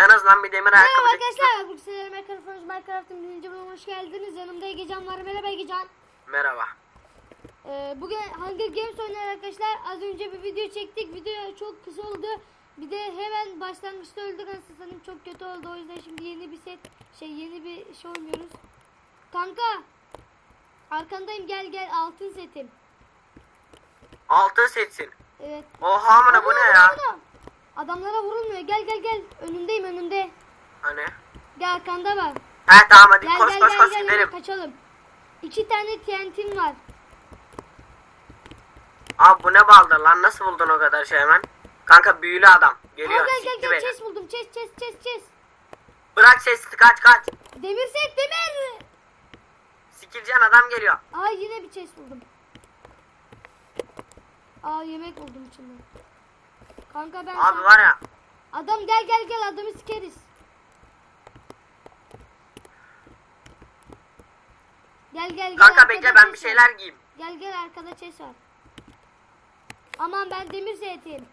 En azından bir demir Merhaba ayakkabı. arkadaşlar. Bugün sizlere Minecraft Forge Minecraft'ın birinci bölümüne hoş geldiniz. Yanımda Egecan var. Merhaba Egecan. Merhaba. Ee, bugün Hunger Games oynuyor arkadaşlar. Az önce bir video çektik. Video çok kısa oldu. Bir de hemen başlangıçta öldük anasını satayım. Çok kötü oldu. O yüzden şimdi yeni bir set, şey yeni bir şey oynuyoruz. Kanka. Arkandayım gel gel altın setim. Altın setsin. Evet. Oha amına bu ne ya? adam. Adamlara vurulmuyor. Gel gel gel. Önündeyim önünde. Hani? Gel arkanda var. He tamam hadi Gel koş gel koş gel koş gel gidelim. kaçalım. İki tane TNT'm var. Abi bu ne baldır lan nasıl buldun o kadar şey hemen? Kanka büyülü adam. Aa, Geliyor. gel gel gel beni. chest buldum. Chest chest chest chest. Bırak sesi kaç kaç. Demir set demir. Sikileceğin adam geliyor. Aa yine bir chest buldum. Aa yemek buldum içinde. Kanka ben Abi var ya. Adam gel gel gel adamı sikeriz. Gel gel gel. Kanka bekle ben bir şeyler giyeyim. Gel gel arkada chest var. Aman ben demir setim.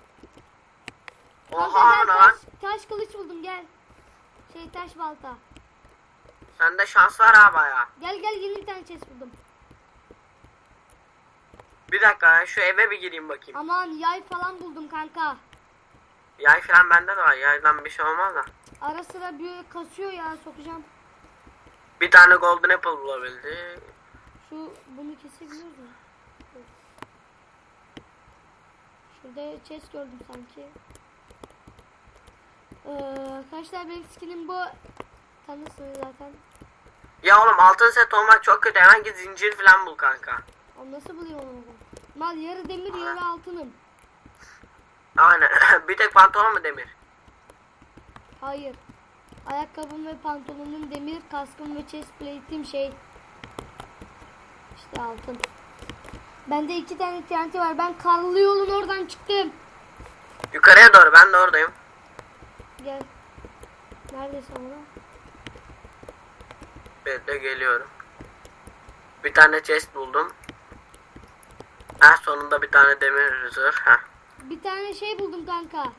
Oha lan. taş, taş kılıç buldum gel. Şey taş balta. Sende şans var ha baya. Gel gel yeni bir tane chest buldum. Bir dakika şu eve bir gireyim bakayım. Aman yay falan buldum kanka. Yay falan bende de var. Yaydan bir şey olmaz da. Ara sıra bir kasıyor ya sokacağım. Bir tane golden apple bulabildi. Şu bunu kesebiliyor mu? Dur. Şurada chest gördüm sanki. Ee, arkadaşlar benim skinim bu. Tanırsınız zaten. Ya oğlum altın set olmak çok kötü. Hemen git zincir falan bul kanka. O nasıl buluyor onu? Mal yarı demir yarı altınım. Aynen. bir tek pantolon mu demir? Hayır. Ayakkabım ve pantolonum demir, kaskım ve chest plate'im şey. İşte altın. Bende iki tane TNT var. Ben karlı yolun oradan çıktım. Yukarıya doğru ben de oradayım. Gel. Neredesin ona? Ben de geliyorum. Bir tane chest buldum. Ha sonunda bir tane demir zırh. Heh. Bir tane şey buldum kanka.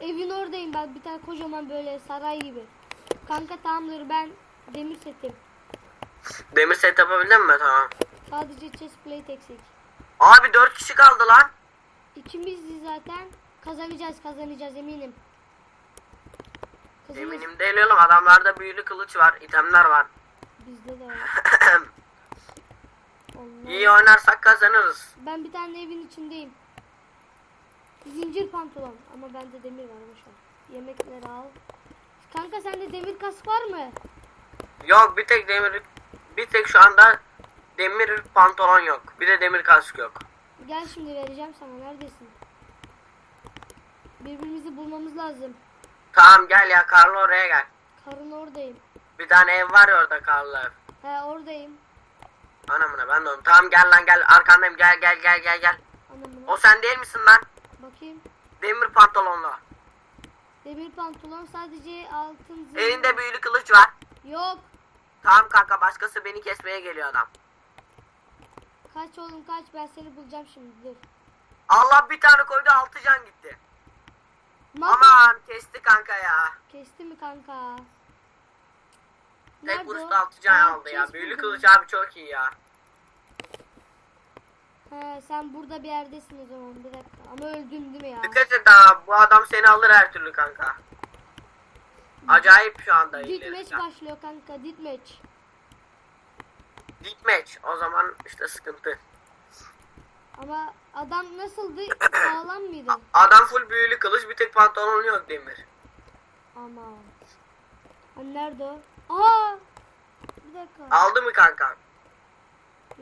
Evin oradayım ben. Bir tane kocaman böyle saray gibi. Kanka tamamdır ben demir setim. Demir set yapabildin mi? Tamam. Sadece chest plate eksik. Abi 4 kişi kaldı lan. İkimizdi zaten. Kazanacağız kazanacağız eminim. Kızımız Eminim değil oğlum adamlarda büyülü kılıç var, itemler var. bizde de var. Allah. İyi oynarsak kazanırız. Ben bir tane evin içindeyim. Zincir pantolon ama bende demir var boşver. Yemekleri al. Kanka sende demir kask var mı? Yok bir tek demir bir tek şu anda demir pantolon yok. Bir de demir kask yok. Gel şimdi vereceğim sana. Neredesin? Birbirimizi bulmamız lazım. Tamam gel ya Karlı oraya gel. Karın oradayım. Bir tane ev var ya orada Karlı ev. He oradayım. Anamına ben de onu. Tamam gel lan gel arkandayım gel gel gel gel gel. Anamına. O sen değil misin lan? Bakayım. Demir pantolonlu. Demir pantolon sadece altın zırh. Elinde büyülü kılıç var. Yok. Tamam kanka başkası beni kesmeye geliyor adam. Kaç oğlum kaç ben seni bulacağım şimdi dur. Allah bir tane koydu altı can gitti. Mak Aman kesti kanka ya. kesti mi kanka? Tek vuruşta altı can aldı ya. Büyülü kılıç abi çok iyi ya. He sen burada bir yerdesin o zaman bir dakika. Ama öldün değil mi ya? Dikkat et ha bu adam seni alır her türlü kanka. Acayip şu anda Dit ileri match ya. başlıyor kanka dit match. Deathmatch o zaman işte sıkıntı. Ama adam nasıldı? Sağlam mıydı? Adam full büyülü kılıç bir tek pantolonu yok demir. Aman. Hani nerede o? Aa! Bir dakika. Aldı mı kanka?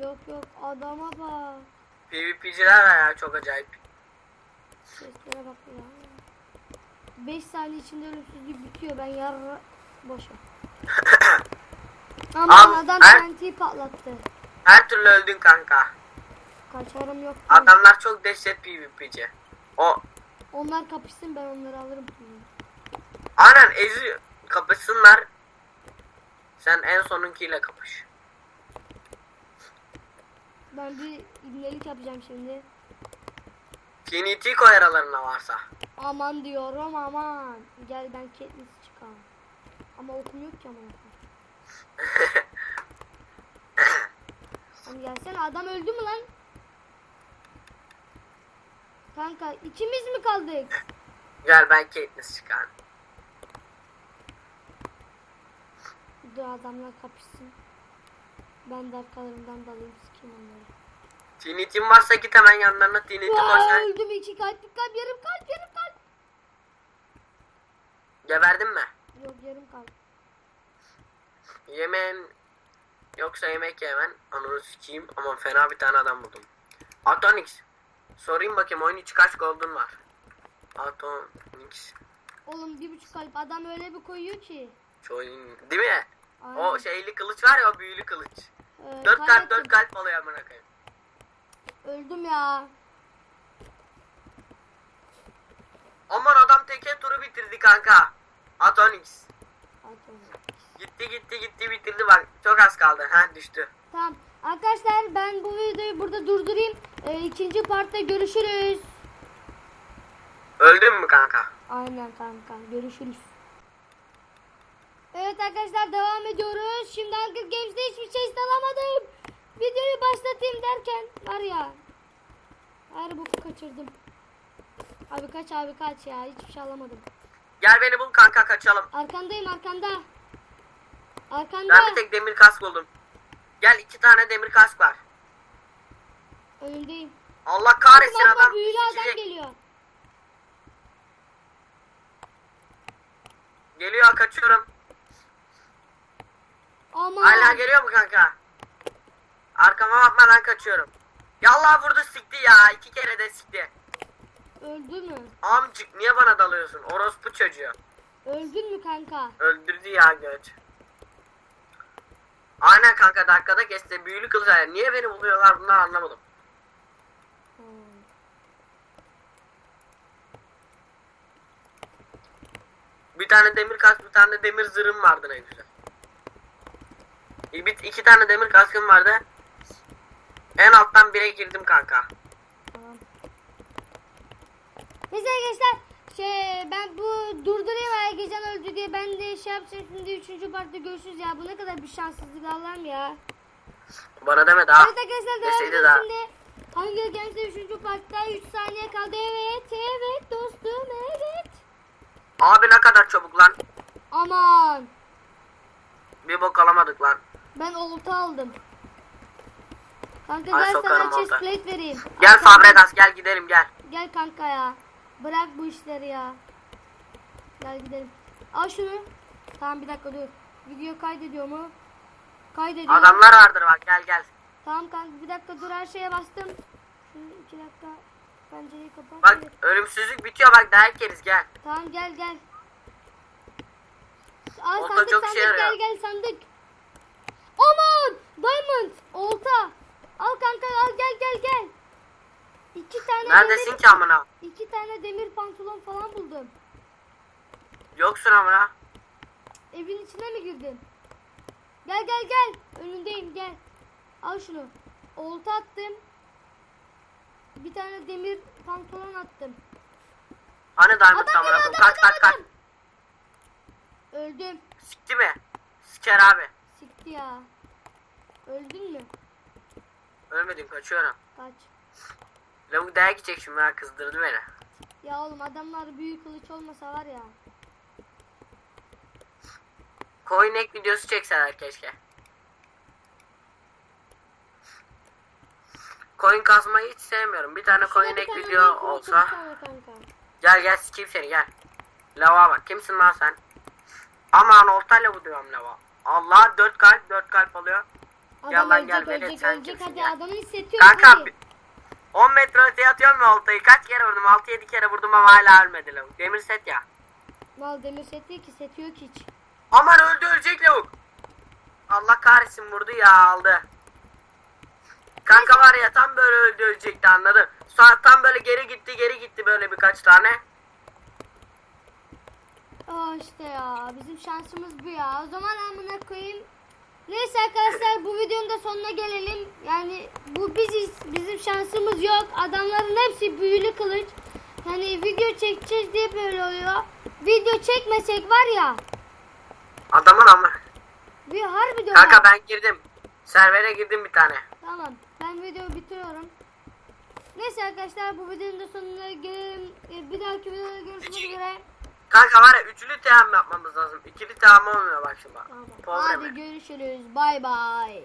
Yok yok adama bak. PvP'ciler var ya çok acayip. Seslere bak ya. 5 saniye içinde ölümsüzlük bitiyor. Ben yarra boşa. Aman Abi, adam her- TNT'yi patlattı. Her türlü öldün kanka. Kaçarım yok. Adamlar çok dehşet PvP'ci. O Onlar kapışsın ben onları alırım. aynen ezi kapışsınlar. Sen en sonunkiyle kapış. Ben bir ibnelik yapacağım şimdi. TNT koy aralarına varsa. Aman diyorum aman. Gel ben Katniss çıkalım. Ama okum yok ki aman. Hani gelsene adam öldü mü lan? Kanka ikimiz mi kaldık? Gel ben Katniss çıkar. Dur adamlar kapışsın. Ben de arkalarından dalayım sikeyim onları. Tinitin varsa git hemen yanlarına Tinit'i Aa, koş. lan. öldüm iki kalp, bir kalp, yarım kalp, yarım kalp. Geberdin mi? Yok yarım kalp. Yemeğin yoksa yemek yemen ananı sikeyim ama fena bir tane adam buldum. Atonix. Sorayım bakayım oyun içi kaç gold'un var? Atonix. Oğlum bir buçuk kalp adam öyle bir koyuyor ki. Çoğun değil mi? O Aynen. şeyli kılıç var ya o büyülü kılıç. Ee, Dört kalp kaybettim. dört kalp oluyor amına koyayım. Öldüm ya. Aman adam teke turu bitirdi kanka. Atonix. Gitti gitti gitti bitirdi bak. Çok az kaldı. Ha düştü. Tamam. Arkadaşlar ben bu videoyu burada durdurayım. Ee, ikinci partta görüşürüz. Öldün mü kanka? Aynen kanka. Görüşürüz. Evet arkadaşlar devam ediyoruz. Şimdi Hunger Games'de hiçbir şey alamadım. Videoyu başlatayım derken var ya. Her boku kaçırdım. Abi kaç abi kaç ya. Hiçbir şey alamadım. Gel beni bul kanka kaçalım. Arkandayım arkanda. Arkanda. Ben bir tek demir kask buldum. Gel iki tane demir kask var. Önündeyim. Allah kahretsin Bakma adam. büyülü adam geliyor. Geliyor kaçıyorum. Aman. Hala geliyor mu kanka? Arkama bakmadan kaçıyorum. Yallah vurdu sikti ya. iki kere de sikti. Öldü mü? Amcık niye bana dalıyorsun? Orospu çocuğu. Öldün mü kanka? Öldürdü ya göt. Aynen kanka dakikada kesti. Büyülü kılıç ayar. Niye beni buluyorlar bunlar anlamadım. Hmm. Bir tane demir kask, bir tane de demir zırhım vardı ne güzel. Bir, iki tane demir kaskım vardı. En alttan bire girdim kanka. Tamam. Neyse arkadaşlar şey ben bu durdurayım eğer gecen öldü diye ben de şey yapacağım şimdi 3. partta görüşürüz ya bu ne kadar bir şanssızlık Allah'ım ya. Bana deme daha. Evet arkadaşlar devam daha. şimdi. Hunger Games'de 3. partta 3 saniye kaldı evet evet dostum evet. Abi ne kadar çabuk lan. Aman Bir bok alamadık lan. Ben olta aldım. Kanka Ay, gel sokarım sana olta. plate vereyim. Gel Arkamdan- Fabregas gel gidelim gel. Gel kanka ya. Bırak bu işleri ya. Gel gidelim. Al şunu. Tamam bir dakika dur. Video kaydediyor mu? Kaydediyor. Adamlar vardır bak gel gel. Tamam kanka bir dakika dur her şeye bastım. Şimdi iki dakika pencereyi kapat. Bak Evet. ölümsüzlük bitiyor bak dayak yeriz gel. Tamam gel gel. Olta sandık çok sandık işe gel gel sandık. Aman! Diamond! Olta! Al kanka al gel gel gel. İki tane Neredesin demir, ki amına? iki tane demir pantolon falan buldum. Yoksun amına. Evin içine mi girdin? Gel gel gel. Önündeyim gel. Al şunu. Olta attım. Bir tane demir pantolon attım. Hani diamond Adam amına Kaç kaç kaç. Öldüm. Sikti mi? Siker abi. Sikti ya. Öldün mü? Ölmedim kaçıyorum. Kaç. Lavuk dayak yiyecek şimdi ha kızdırdı beni. Ya oğlum adamlar büyük kılıç olmasa var ya. Coin ek videosu çekseler keşke. Coin kazmayı hiç sevmiyorum. Bir tane coin Şuna bir ek tane video olsa. atsana kanka. Gel gel sikeyim seni gel. Lava bak kimsin lan sen? Aman orta lavu diyorum lava. Allah dört kalp dört kalp alıyor. Adam Gel lan, ölecek gel, Velet, ölecek sen ölecek kimsin hadi ya? adamı hissediyorum. Kanka hadi. bi- 10 metre öteye atıyorum ya oltayı. Kaç kere vurdum? 6-7 kere vurdum ama hala ölmedi lavuk. Demir set ya. Mal demir set değil ki set yok hiç. Aman öldü ölecek lavuk. Allah kahretsin vurdu ya aldı. Kanka var ya tam böyle öldü ölecekti anladın. Sonra tam böyle geri gitti geri gitti böyle birkaç tane. Aa işte ya bizim şansımız bu ya. O zaman amına koyayım. Neyse arkadaşlar bu videonun da sonuna gelelim. Yani bu biziz. Bizim şansımız yok. Adamların hepsi büyülü kılıç. Yani video çekeceğiz diye böyle oluyor. Video çekmesek var ya. Adamın ama. Bir harbi diyorum. Kanka ben girdim. Servere girdim bir tane. Tamam. Ben videoyu bitiriyorum. Neyse arkadaşlar bu videonun da sonuna gelelim. E, Bir dahaki videoda görüşmek üzere. Kanka var ya üçlü teyam yapmamız lazım. İkili teyam olmuyor bak şimdi. bak. Hadi görüşürüz. Bay bay.